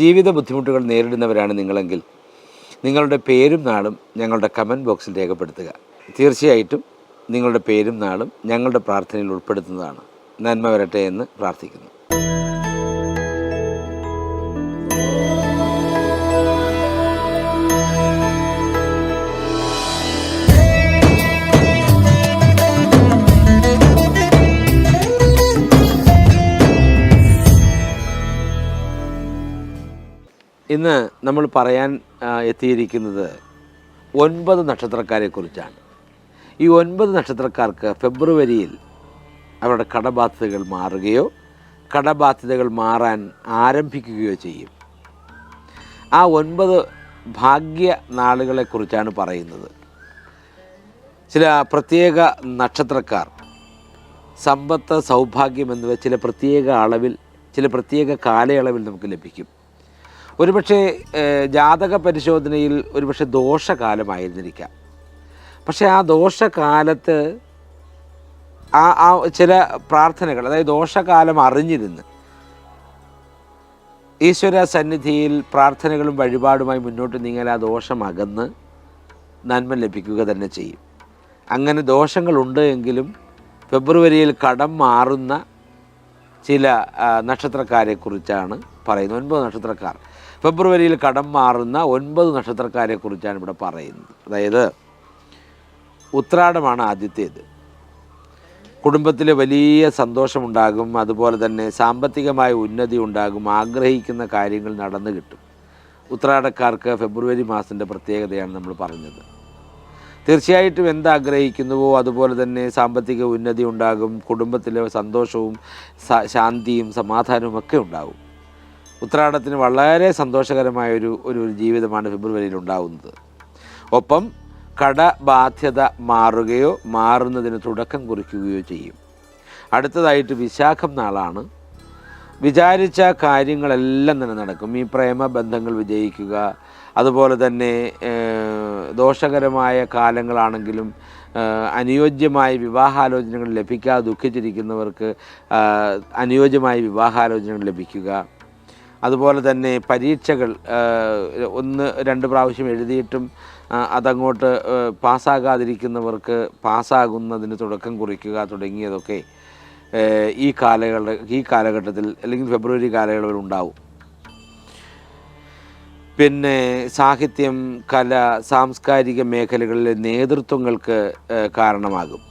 ജീവിത ബുദ്ധിമുട്ടുകൾ നേരിടുന്നവരാണ് നിങ്ങളെങ്കിൽ നിങ്ങളുടെ പേരും നാളും ഞങ്ങളുടെ കമന്റ് ബോക്സിൽ രേഖപ്പെടുത്തുക. തീർച്ചയായിട്ടും നിങ്ങളുടെ പേരും നാളും ഞങ്ങളുടെ പ്രാർത്ഥനയിൽ ഉൾപ്പെടുത്തുന്നതാണ്. നന്മ വരട്ടെ എന്ന് പ്രാർത്ഥിക്കുന്നു. ഇന്ന് നമ്മൾ പറയാൻ എത്തിയിരിക്കുന്നത് ഒൻപത് നക്ഷത്രക്കാരെക്കുറിച്ചാണ്. ഈ ഒൻപത് നക്ഷത്രക്കാർക്ക് ഫെബ്രുവരിയിൽ അവരുടെ കടബാധ്യതകൾ മാറുകയോ കടബാധ്യതകൾ മാറാൻ ആരംഭിക്കുകയോ ചെയ്യും. ആ ഒൻപത് ഭാഗ്യ നാളുകളെക്കുറിച്ചാണ് പറയുന്നത്. ചില പ്രത്യേക നക്ഷത്രക്കാർ സമ്പത്ത് സൗഭാഗ്യം എന്നിവ ചില പ്രത്യേക അളവിൽ ചില പ്രത്യേക കാലയളവിൽ നമുക്ക് ലഭിക്കും. ഒരുപക്ഷെ ജാതക പരിശോധനയിൽ ഒരുപക്ഷെ ദോഷകാലമായിരുന്നിരിക്കാം. പക്ഷെ ആ ദോഷകാലത്ത് ആ ആ ചില പ്രാർത്ഥനകൾ അതായത് ദോഷകാലം അറിഞ്ഞിരുന്ന് ഈശ്വര സന്നിധിയിൽ പ്രാർത്ഥനകളും വഴിപാടുമായി മുന്നോട്ട് നീങ്ങാൻ ആ ദോഷം അകന്ന് നന്മ ലഭിക്കുക തന്നെ ചെയ്യും. അങ്ങനെ ദോഷങ്ങളുണ്ട് എങ്കിലും ഫെബ്രുവരിയിൽ കടം മാറുന്ന ചില നക്ഷത്രക്കാരെക്കുറിച്ചാണ് പറയുന്നത്. ഒൻപത് നക്ഷത്രക്കാർ. ഫെബ്രുവരിയിൽ കടം മാറുന്ന ഒൻപത് നക്ഷത്രക്കാരെക്കുറിച്ചാണ് ഇവിടെ പറയുന്നത്. അതായത് ഉത്രാടമാണ് ആദ്യത്തേത്. കുടുംബത്തിൽ വലിയ സന്തോഷമുണ്ടാകും അതുപോലെ തന്നെ സാമ്പത്തികമായ ഉന്നതി ഉണ്ടാകും ആഗ്രഹിക്കുന്ന കാര്യങ്ങൾ നടന്നു കിട്ടും. ഉത്രാടക്കാർക്ക് ഫെബ്രുവരി മാസത്തിന്റെ പ്രത്യേകതയാണ് നമ്മൾ പറഞ്ഞത്. തീർച്ചയായിട്ടും എന്താഗ്രഹിക്കുന്നുവോ അതുപോലെ തന്നെ സാമ്പത്തിക ഉന്നതി ഉണ്ടാകും കുടുംബത്തിലെ സന്തോഷവും ശാന്തിയും സമാധാനവും ഒക്കെ ഉണ്ടാകും ഉത്രാടത്തിന് വളരെ സന്തോഷകരമായ ഒരു ഒരു ജീവിതമാണ് ഫെബ്രുവരിയിൽ ഉണ്ടാകുന്നത് ഒപ്പം കടബാധ്യത മാറുകയോ മാറുന്നതിന് തുടക്കം കുറിക്കുകയോ ചെയ്യും. അടുത്തതായിട്ട് വിശാഖം നാളാണ്. വിചാരിച്ച കാര്യങ്ങളെല്ലാം തന്നെ നടക്കും. ഈ പ്രേമബന്ധങ്ങൾ വിജയിക്കുക അതുപോലെ തന്നെ ദോഷകരമായ കാലങ്ങളാണെങ്കിലും അനുയോജ്യമായ വിവാഹാലോചനകൾ ലഭിക്കാതെ ദുഃഖിച്ചിരിക്കുന്നവർക്ക് അനുയോജ്യമായ വിവാഹാലോചനകൾ ലഭിക്കുക. അതുപോലെ തന്നെ പരീക്ഷകൾ ഒന്ന് രണ്ട് പ്രാവശ്യം എഴുതിയിട്ടും അതങ്ങോട്ട് പാസ്സാകാതിരിക്കുന്നവർക്ക് പാസ്സാകുന്നതിന് തുടക്കം കുറിക്കുക തുടങ്ങിയതൊക്കെ ഈ കാലഘട്ട ഈ കാലഘട്ടത്തിൽ അല്ലെങ്കിൽ ഫെബ്രുവരി കാലയളവിൽ ഉണ്ടാവും. പിന്നെ സാഹിത്യം കല സാംസ്കാരിക മേഖലകളിലെ നേതൃത്വങ്ങൾക്ക് കാരണമാകും.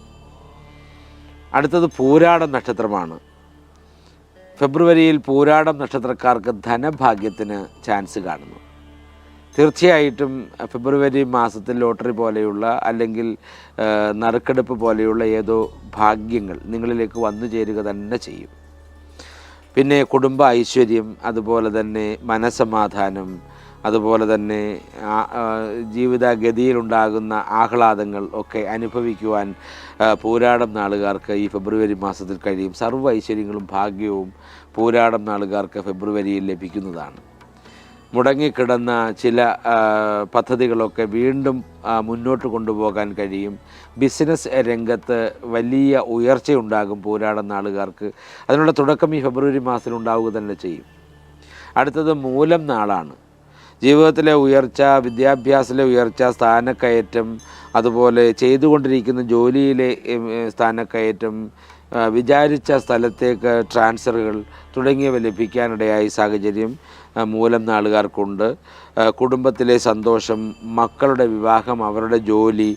അടുത്തത് പൂരാട നക്ഷത്രമാണ്. ഫെബ്രുവരിയിൽ പൂരാടം നക്ഷത്രക്കാർക്ക് ധനഭാഗ്യത്തിന് ചാൻസ് കാണുന്നു. തീർച്ചയായിട്ടും ഫെബ്രുവരി മാസത്തിൽ ലോട്ടറി പോലെയുള്ള അല്ലെങ്കിൽ നറുക്കെടുപ്പ് പോലെയുള്ള ഏതോ ഭാഗ്യങ്ങൾ നിങ്ങളിലേക്ക് വന്നു ചേരുക തന്നെ ചെയ്യും. പിന്നെ കുടുംബ ഐശ്വര്യം അതുപോലെ തന്നെ മനസമാധാനം അതുപോലെ തന്നെ ജീവിതഗതിയിലുണ്ടാകുന്ന ആഹ്ലാദങ്ങൾ ഒക്കെ അനുഭവിക്കുവാൻ പൂരാടം നാളുകാർക്ക് ഈ ഫെബ്രുവരി മാസത്തിൽ കഴിയും. സർവ ഐശ്വര്യങ്ങളും ഭാഗ്യവും പൂരാടം നാളുകാർക്ക് ഫെബ്രുവരിയിൽ ലഭിക്കുന്നതാണ്. മുടങ്ങിക്കിടന്ന ചില പദ്ധതികളൊക്കെ വീണ്ടും മുന്നോട്ട് കൊണ്ടുപോകാൻ കഴിയും. ബിസിനസ് രംഗത്ത് വലിയ ഉയർച്ചയുണ്ടാകും പൂരാടം നാളുകാർക്ക്. അതിനുള്ള തുടക്കം ഈ ഫെബ്രുവരി മാസത്തിൽ ഉണ്ടാവുക തന്നെ ചെയ്യും. അടുത്തത് മൂലം നാളാണ്. ജീവിതത്തിലെ ഉയർച്ച വിദ്യാഭ്യാസത്തിലെ ഉയർച്ച സ്ഥാനക്കയറ്റം അതുപോലെ ചെയ്തുകൊണ്ടിരിക്കുന്ന ജോലിയിലെ സ്ഥാനക്കയറ്റം വിചാരിച്ച സ്ഥലത്തേക്ക് ട്രാൻസ്ഫറുകൾ തുടങ്ങിയവ ലഭിക്കാനിടയായ സാഹചര്യം മൂലം നാളുകാർക്കുണ്ട്. കുടുംബത്തിലെ സന്തോഷം മക്കളുടെ വിവാഹം അവരുടെ ജോലി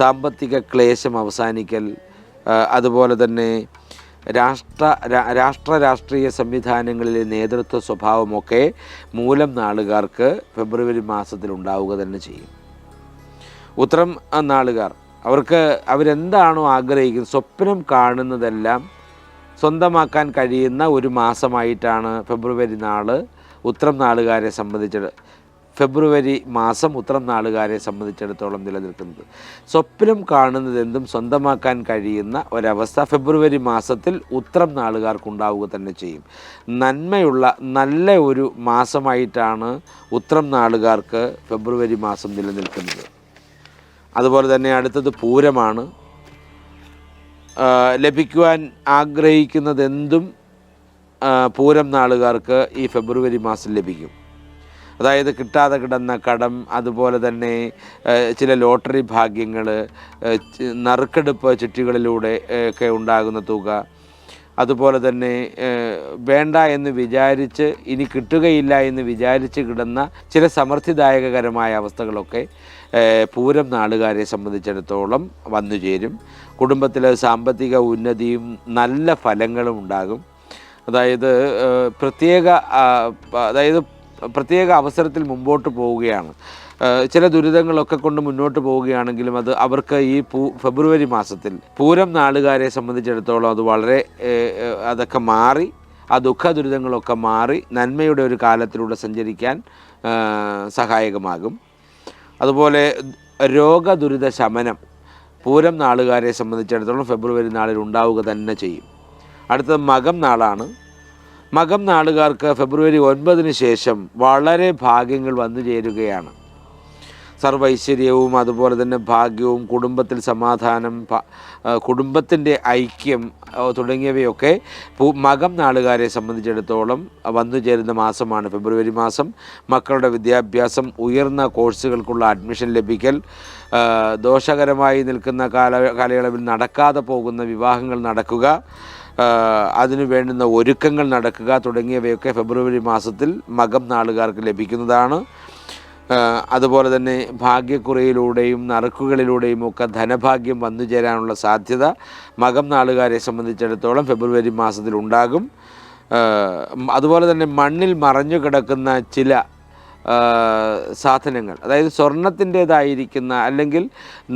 സാമ്പത്തിക ക്ലേശം അവസാനിക്കൽ അതുപോലെ തന്നെ രാഷ്ട്ര രാഷ്ട്ര രാഷ്ട്രീയ സംവിധാനങ്ങളിലെ നേതൃത്വ സ്വഭാവമൊക്കെ മൂലം നാളുകാർക്ക് ഫെബ്രുവരി മാസത്തിൽ ഉണ്ടാവുക തന്നെ ചെയ്യും. ഉത്തരം നാളുകാർ അവർക്ക് അവരെന്താണോ ആഗ്രഹിക്കുന്നത് സ്വപ്നം കാണുന്നതെല്ലാം സ്വന്തമാക്കാൻ കഴിയുന്ന ഒരു മാസമായിട്ടാണ് ഫെബ്രുവരി നാൾ ഉത്തരം നാളുകാരെ സംബന്ധിച്ച് ഫെബ്രുവരി മാസം ഉത്രം നാളുകാരെ സംബന്ധിച്ചിടത്തോളം നിലനിൽക്കുന്നത്. സ്വപ്നം കാണുന്നത് എന്തും സ്വന്തമാക്കാൻ കഴിയുന്ന ഒരവസ്ഥ ഫെബ്രുവരി മാസത്തിൽ ഉത്രം നാളുകാർക്കുണ്ടാവുക തന്നെ ചെയ്യും. നന്മയുള്ള നല്ല ഒരു മാസമായിട്ടാണ് ഉത്രം നാളുകാർക്ക് ഫെബ്രുവരി മാസം നിലനിൽക്കുന്നത്. അതുപോലെ തന്നെ അടുത്തത് പൂരമാണ്. ലഭിക്കുവാൻ ആഗ്രഹിക്കുന്നതെന്തും പൂരം നാളുകാർക്ക് ഈ ഫെബ്രുവരി മാസം ലഭിക്കും. അതായത് കിട്ടാതെ കിടന്ന കടം അതുപോലെ തന്നെ ചില ലോട്ടറി ഭാഗ്യങ്ങൾ നറുക്കെടുപ്പ് ചിട്ടികളിലൂടെ ഒക്കെ ഉണ്ടാകുന്ന തുക. അതുപോലെ തന്നെ വേണ്ട എന്ന് വിചാരിച്ച് ഇനി കിട്ടുകയില്ല എന്ന് വിചാരിച്ച് കിടന്ന ചില സമൃദ്ധിദായകകരമായ അവസ്ഥകളൊക്കെ പൂരം നാടുകാരെ സംബന്ധിച്ചിടത്തോളം വന്നു ചേരും. കുടുംബത്തിൽ സാമ്പത്തിക ഉന്നതിയും നല്ല ഫലങ്ങളും ഉണ്ടാകും. അതായത് പ്രത്യേക അതായത് പ്രത്യേക അവസരത്തിൽ മുമ്പോട്ട് പോവുകയാണ്. ചില ദുരിതങ്ങളൊക്കെ കൊണ്ട് മുന്നോട്ട് പോവുകയാണെങ്കിലും അത് അവർക്ക് ഈ പൂ ഫെബ്രുവരി മാസത്തിൽ പൂരം നാളുകാരെ സംബന്ധിച്ചിടത്തോളം അത് വളരെ അതൊക്കെ മാറി ആ ദുഃഖ ദുരിതങ്ങളൊക്കെ മാറി നന്മയുടെ ഒരു കാലത്തിലൂടെ സഞ്ചരിക്കാൻ സഹായകമാകും. അതുപോലെ രോഗദുരിത ശമനം പൂരം നാളുകാരെ സംബന്ധിച്ചിടത്തോളം ഫെബ്രുവരി നാളിൽ ഉണ്ടാവുക തന്നെ ചെയ്യും. അടുത്തത് മകം നാളാണ്. മകം നാളുകാർക്ക് ഫെബ്രുവരി ഒൻപതിന് ശേഷം വളരെ ഭാഗ്യങ്ങൾ വന്നു ചേരുകയാണ്. സർവൈശ്വര്യവും അതുപോലെ തന്നെ ഭാഗ്യവും കുടുംബത്തിൽ സമാധാനം കുടുംബത്തിന്റെ ഐക്യം തുടങ്ങിയവയൊക്കെ മകം നാളുകാരെ സംബന്ധിച്ചിടത്തോളം വന്നു ചേരുന്ന മാസമാണ് ഫെബ്രുവരി മാസം. മക്കളുടെ വിദ്യാഭ്യാസം ഉയർന്ന കോഴ്സുകൾക്കുള്ള അഡ്മിഷൻ ലഭിക്കൽ ദോഷകരമായി നിൽക്കുന്ന കാല കാലയളവിൽ നടക്കാതെ പോകുന്ന വിവാഹങ്ങൾ നടക്കുക അതിനു വേണ്ടുന്ന ഒരുക്കങ്ങൾ നടക്കുക തുടങ്ങിയവയൊക്കെ ഫെബ്രുവരി മാസത്തിൽ മകം നാളുകാർക്ക് ലഭിക്കുന്നതാണ്. അതുപോലെ തന്നെ ഭാഗ്യക്കുറയിലൂടെയും നറുക്കുകളിലൂടെയും ഒക്കെ ധനഭാഗ്യം വന്നു ചേരാനുള്ള സാധ്യത മകം നാളുകാരെ സംബന്ധിച്ചിടത്തോളം ഫെബ്രുവരി മാസത്തിൽ ഉണ്ടാകും. അതുപോലെ തന്നെ മണ്ണിൽ മറഞ്ഞു കിടക്കുന്ന ചില സാധനങ്ങൾ. അതായത് സ്വർണത്തിന്റേതായിരിക്കുന്ന അല്ലെങ്കിൽ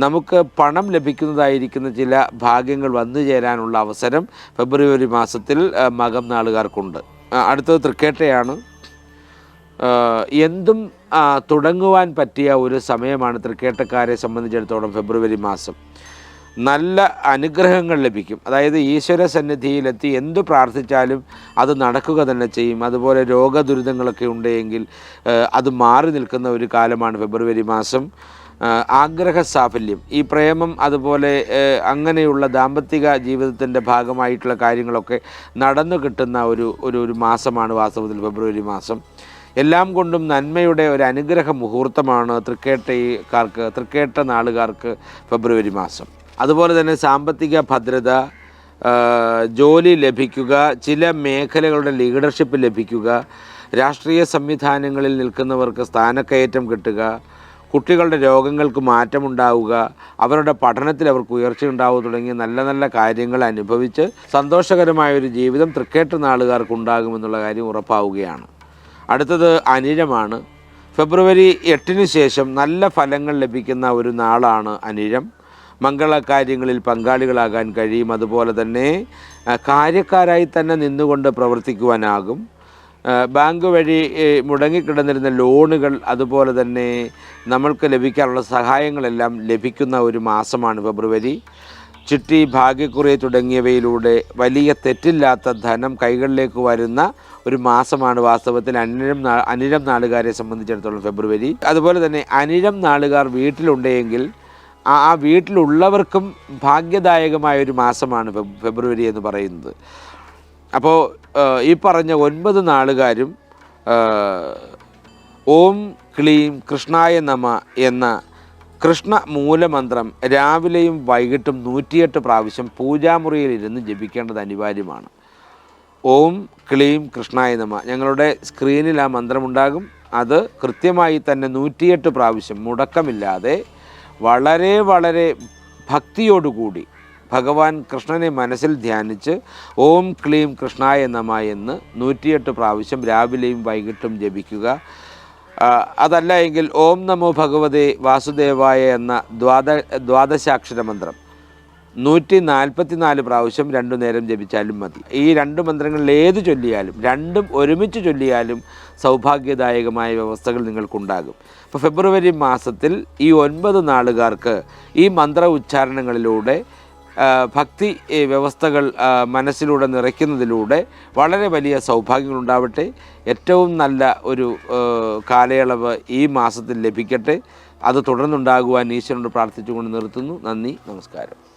നമുക്ക് പണം ലഭിക്കുന്നതായിരിക്കുന്ന ചില ഭാഗ്യങ്ങൾ വന്നു ചേരാനുള്ള അവസരം ഫെബ്രുവരി മാസത്തിൽ മകം നാളുകാർക്കുണ്ട്. അടുത്തത് തൃക്കേട്ടയാണ്. എന്തും തുടങ്ങുവാൻ പറ്റിയ ഒരു സമയമാണ് തൃക്കേട്ടക്കാരെ സംബന്ധിച്ചിടത്തോളം ഫെബ്രുവരി മാസം. നല്ല അനുഗ്രഹങ്ങൾ ലഭിക്കും. അതായത് ഈശ്വര സന്നിധിയിലെത്തി എന്തു പ്രാർത്ഥിച്ചാലും അത് നടക്കുക തന്നെ ചെയ്യും. അതുപോലെ രോഗദുരിതങ്ങളൊക്കെ ഉണ്ടെങ്കിൽ അത് മാറി നിൽക്കുന്ന ഒരു കാലമാണ് ഫെബ്രുവരി മാസം. ആഗ്രഹ സാഫല്യം. ഈ പ്രേമം അതുപോലെ അങ്ങനെയുള്ള ദാമ്പത്തിക ജീവിതത്തിന്റെ ഭാഗമായിട്ടുള്ള കാര്യങ്ങളൊക്കെ നടന്നു കിട്ടുന്ന ഒരു ഒരു ഒരു മാസമാണ് വാസ്തവത്തിൽ ഫെബ്രുവരി മാസം. എല്ലാം കൊണ്ടും നന്മയുടെ ഒരു അനുഗ്രഹ മുഹൂർത്തമാണ് തൃക്കേട്ടക്കാർക്ക് തൃക്കേട്ട നാളുകാർക്ക് ഫെബ്രുവരി മാസം. അതുപോലെ തന്നെ സാമ്പത്തിക ഭദ്രത ജോലി ലഭിക്കുക ചില മേഖലകളുടെ ലീഡർഷിപ്പ് ലഭിക്കുക രാഷ്ട്രീയ സംവിധാനങ്ങളിൽ നിൽക്കുന്നവർക്ക് സ്ഥാനക്കയറ്റം കിട്ടുക കുട്ടികളുടെ രോഗങ്ങൾക്ക് മാറ്റമുണ്ടാവുക അവരുടെ പഠനത്തിൽ അവർക്ക് ഉയർച്ചയുണ്ടാവുക തുടങ്ങിയ നല്ല നല്ല കാര്യങ്ങൾ അനുഭവിച്ച് സന്തോഷകരമായ ഒരു ജീവിതം തൃക്കേട്ട് നാളുകാർക്ക് ഉണ്ടാകുമെന്നുള്ള കാര്യം ഉറപ്പാവുകയാണ്. അടുത്തത് അനിഴമാണ്. ഫെബ്രുവരി എട്ടിന് ശേഷം നല്ല ഫലങ്ങൾ ലഭിക്കുന്ന ഒരു നാളാണ് അനിഴം. മംഗളകാര്യങ്ങളിൽ പങ്കാളികളാകാൻ കഴിയും. അതുപോലെ തന്നെ കാര്യക്കാരായി തന്നെ നിന്നുകൊണ്ട് പ്രവർത്തിക്കുവാനാകും. ബാങ്ക് വഴി മുടങ്ങിക്കിടന്നിരുന്ന ലോണുകൾ അതുപോലെ തന്നെ നമ്മൾക്ക് ലഭിക്കാനുള്ള സഹായങ്ങളെല്ലാം ലഭിക്കുന്ന ഒരു മാസമാണ് ഫെബ്രുവരി. ചിട്ടി ഭാഗ്യക്കുറി തുടങ്ങിയവയിലൂടെ വലിയ തെറ്റില്ലാത്ത ധനം കൈകളിലേക്ക് വരുന്ന ഒരു മാസമാണ് വാസ്തവത്തിൽ അനിഴം അനിഴം നാളുകാരെ സംബന്ധിച്ചിടത്തോളം ഫെബ്രുവരി. അതുപോലെ തന്നെ അനിഴം നാളുകാർ വീട്ടിലുണ്ടെങ്കിൽ ആ വീട്ടിലുള്ളവർക്കും ഭാഗ്യദായകമായ ഒരു മാസമാണ് ഫെബ്രുവരി എന്ന് പറയുന്നത്. അപ്പോൾ ഈ പറഞ്ഞ ഒൻപത് നാളുകാരും ഓം ക്ലീം കൃഷ്ണായ നമ എന്ന കൃഷ്ണ മൂലമന്ത്രം രാവിലെയും വൈകിട്ടും നൂറ്റിയെട്ട് പ്രാവശ്യം പൂജാമുറിയിൽ ഇരുന്ന് ജപിക്കേണ്ടത് അനിവാര്യമാണ്. ഓം ക്ലീം കൃഷ്ണായ നമ. ഞങ്ങളുടെ സ്ക്രീനിൽ ആ മന്ത്രമുണ്ടാകും. അത് കൃത്യമായി തന്നെ നൂറ്റിയെട്ട് പ്രാവശ്യം മുടക്കമില്ലാതെ വളരെ വളരെ ഭക്തിയോടുകൂടി ഭഗവാൻ കൃഷ്ണനെ മനസ്സിൽ ധ്യാനിച്ച് ഓം ക്ലീം കൃഷ്ണായ നമ എന്ന് നൂറ്റിയെട്ട് പ്രാവശ്യം രാവിലെയും വൈകിട്ടും ജപിക്കുക. അതല്ല എങ്കിൽ ഓം നമോ ഭഗവതേ വാസുദേവായ എന്ന ദ്വാദ ദ്വാദശാക്ഷര മന്ത്രം നൂറ്റി നാൽപ്പത്തി നാല് പ്രാവശ്യം രണ്ടു നേരം ജപിച്ചാലും മതി. ഈ രണ്ട് മന്ത്രങ്ങളിൽ ഏത് ചൊല്ലിയാലും രണ്ടും ഒരുമിച്ച് ചൊല്ലിയാലും സൗഭാഗ്യദായകമായ വ്യവസ്ഥകൾ നിങ്ങൾക്കുണ്ടാകും. അപ്പോൾ ഫെബ്രുവരി മാസത്തിൽ ഈ ഒൻപത് നാളുകാർക്ക് ഈ മന്ത്ര ഉച്ചാരണങ്ങളിലൂടെ ഭക്തി വ്യവസ്ഥകൾ മനസ്സിലൂടെ നിറയ്ക്കുന്നതിലൂടെ വളരെ വലിയ സൗഭാഗ്യങ്ങൾ ഉണ്ടാവട്ടെ. ഏറ്റവും നല്ല ഒരു കാലയളവ് ഈ മാസത്തിൽ ലഭിക്കട്ടെ. അത് തുടർന്നുണ്ടാകുവാൻ ഈശ്വരനോട് പ്രാർത്ഥിച്ചുകൊണ്ട് നിർത്തുന്നു. നന്ദി നമസ്കാരം.